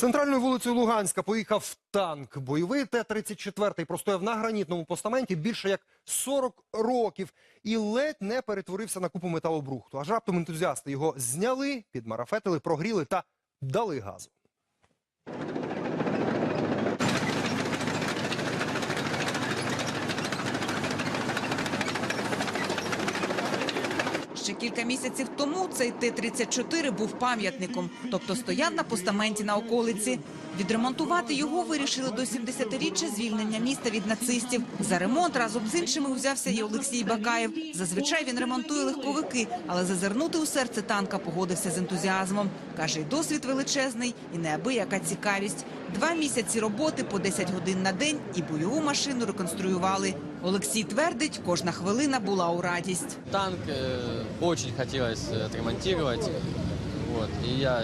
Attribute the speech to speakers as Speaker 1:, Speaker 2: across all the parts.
Speaker 1: Центральною вулицею Луганська поїхав танк. Бойовий Т-34 простояв на гранітному постаменті більше як 40 років і ледь не перетворився на купу металобрухту. Аж раптом ентузіасти його зняли, підмарафетили, прогріли та дали газу.
Speaker 2: Ще кілька місяців тому цей Т-34 був пам'ятником, тобто стояв на постаменті на околиці. Відремонтувати його вирішили до 70-річчя звільнення міста від нацистів. За ремонт разом з іншими узявся і Олексій Бакаєв. Зазвичай він ремонтує легковики, але зазирнути у серце танка погодився з ентузіазмом. Каже, і досвід величезний, і неабияка цікавість. Два місяці роботи по 10 годин на день і бойову машину реконструювали. Олексій твердить, кожна хвилина була у радість.
Speaker 3: Танк э, очень хотелось э, отремонтировать. Вот. И я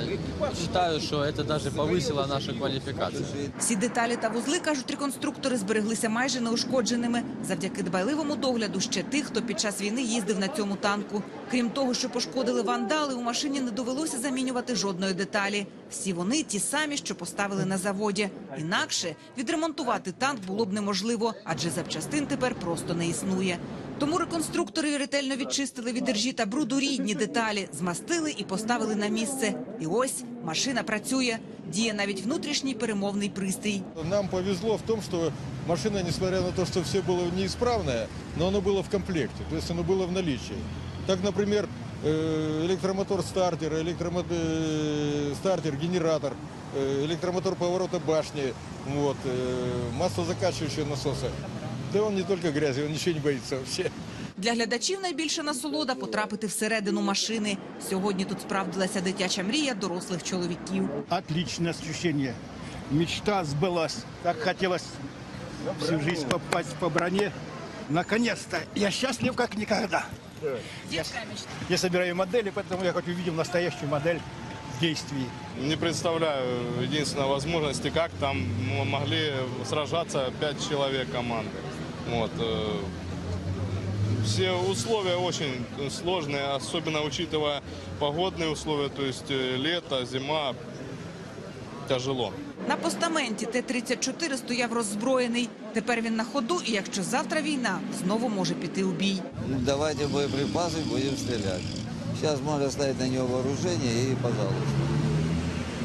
Speaker 3: считаю, что это даже повысило нашу квалификацию.
Speaker 2: Всі деталі та вузли, кажуть реконструктори, збереглися майже неушкодженими завдяки дбайливому догляду ще тих, хто під час війни їздив на цьому танку. Крім того, що пошкодили вандали, у машині не довелося замінювати жодної деталі. Всі вони ті самі, що поставили на заводі. Інакше відремонтувати танк було б неможливо, адже запчастин тепер просто не існує. Тому реконструктори ретельно відчистили від ржі та бруду рідні деталі, змастили і поставили на місце. І ось машина працює. Діє навіть внутрішній перемовний пристрій.
Speaker 4: Нам повезло в том, что машина, несмотря на то, что все было неисправное, но оно было в комплекте, то есть оно было в наличии. Так, например, э, электромотор стартер, электромо- э, стартер, генератор, э, электромотор поворота башни, вот, э, маслозакачивающие насосы. Да он не только грязи, он ничего не боится вообще.
Speaker 2: Для глядачів найбільша насолода потрапити всередину машини. Сьогодні тут справдилася дитяча мрія дорослих чоловіків.
Speaker 5: Отличное ощущение. Мечта сбылась. Так хотелось всю жизнь попасть по броне. Наконец-то я счастлив как никогда. Я, я собираю модели, поэтому я хоть увидел настоящую модель в действии.
Speaker 6: Не представляю единственной возможности, как там могли сражаться пять человек команды. Вот. э, Все условия очень сложные, особенно учитывая погодные условия, то есть э, лето, зима. Тяжело.
Speaker 2: На постаменті Т-34 стояв роззброєний. Тепер він на ходу, і якщо завтра війна, знову може піти у бій.
Speaker 7: Ну, Давайте боеприпасы, будем стрелять. Сейчас можно ставить на него вооружение и, пожалуйста.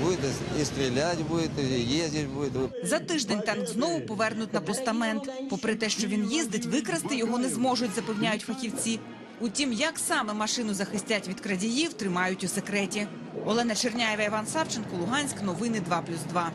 Speaker 7: Будет и- и стрелять будет, и ездить.
Speaker 2: За тиждень танк знову повернуть на постамент. Попри те, що він їздить, викрасти його не зможуть, запевняють фахівці. Утім, як саме машину захистять від крадіїв, тримають у секреті. Олена Черняєва, Іван Савченко, Луганськ. Новини 2+,2.